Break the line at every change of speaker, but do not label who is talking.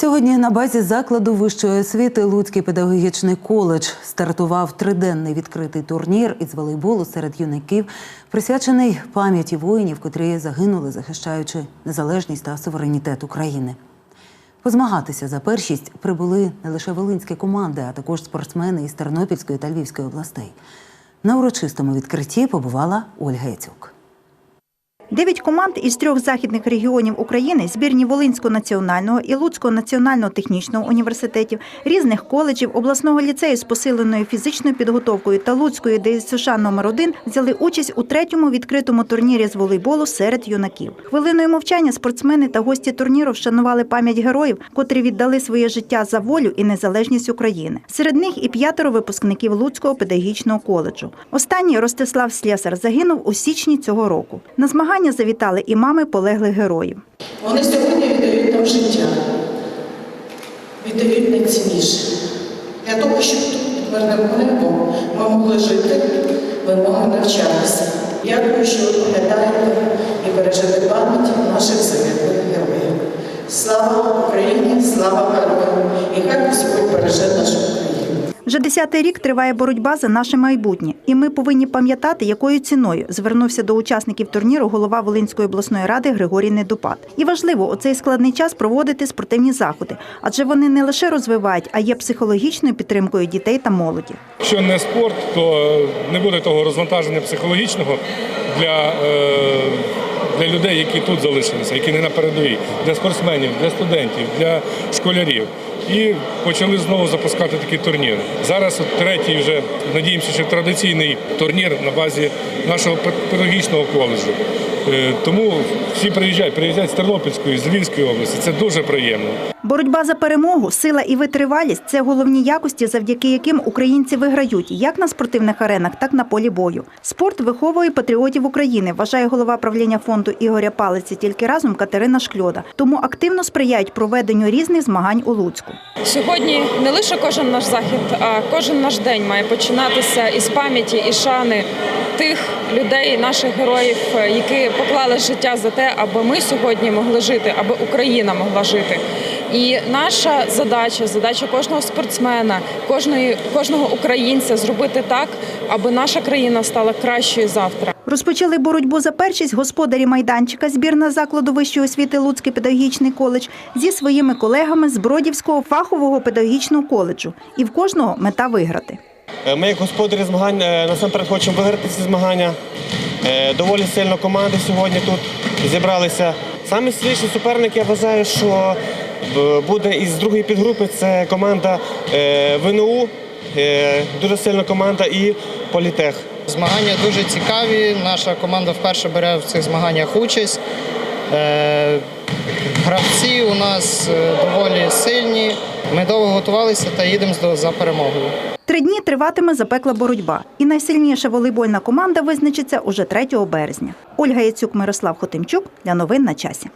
Сьогодні на базі закладу вищої освіти Луцький педагогічний коледж стартував триденний відкритий турнір із волейболу серед юнаків, присвячений пам'яті воїнів, котрі загинули, захищаючи незалежність та суверенітет України. Позмагатися за першість прибули не лише волинські команди, а також спортсмени із Тернопільської та Львівської областей. На урочистому відкритті побувала Ольга Яцюк.
Дев'ять команд із трьох західних регіонів України, збірні Волинського національного і Луцького національного технічного університетів, різних коледжів, обласного ліцею з посиленою фізичною підготовкою та Луцької ДСШ номер 1 взяли участь у третьому відкритому турнірі з волейболу серед юнаків. Хвилиною мовчання спортсмени та гості турніру вшанували пам'ять героїв, котрі віддали своє життя за волю і незалежність України. Серед них і п'ятеро випускників Луцького педагогічного коледжу. Останній Ростислав Слєсар загинув у січні цього року. На змагання завітали і мами полеглих героїв.
Вони сьогодні віддають нам життя, віддають найцінніше. Для того, щоб тут мирним небом ми могли жити, ми могли навчатися. Дякую, що ви пам'ятаєте і бережете пам'ять наших загиблих героїв. Слава Україні, слава героям! І хай Господь береже нашу.
Вже десятий рік триває боротьба за наше майбутнє, і ми повинні пам'ятати, якою ціною звернувся до учасників турніру голова Волинської обласної ради Григорій Недопад. І важливо у цей складний час проводити спортивні заходи, адже вони не лише розвивають, а є психологічною підтримкою дітей та молоді.
Якщо не спорт, то не буде того розвантаження психологічного для, е, для людей, які тут залишилися, які не на передовій, для спортсменів, для студентів, для школярів. І почали знову запускати такі турніри. Зараз от третій вже надіємося, що традиційний турнір на базі нашого педагогічного коледжу. Е, Тому всі приїжджають, приїжджають з Тернопільської, з Львівської області. Це дуже приємно.
Боротьба за перемогу, сила і витривалість це головні якості, завдяки яким українці виграють як на спортивних аренах, так і на полі бою. Спорт виховує патріотів України, вважає голова правління фонду Ігоря Палиці тільки разом Катерина Шкльода. Тому активно сприяють проведенню різних змагань у Луцьку.
Сьогодні не лише кожен наш захід, а кожен наш день має починатися із пам'яті і шани тих людей, наших героїв, які поклали життя за те, аби ми сьогодні могли жити, аби Україна могла жити. І наша задача, задача кожного спортсмена, кожної, кожного українця зробити так, аби наша країна стала кращою завтра.
Розпочали боротьбу за першість господарі майданчика збірна закладу вищої освіти Луцький педагогічний коледж зі своїми колегами з Бродівського фахового педагогічного коледжу. І в кожного мета виграти.
Е, Ми, як господарі змагань, е, насамперед хочемо виграти ці змагання. Е, Доволі сильно команди сьогодні тут зібралися. Самі сильніші суперники, я вважаю, що буде із другої підгрупи це команда е, ВНУ, е, дуже сильна команда і Політех.
Змагання дуже цікаві. Наша команда вперше бере в цих змаганнях участь. Е, Гравці у нас е, доволі сильні. Ми довго готувалися та їдемо за перемогою.
Три дні триватиме запекла боротьба, і найсильніша волейбольна команда визначиться уже 3 березня. Ольга Яцюк, Мирослав Хотимчук для новин на часі.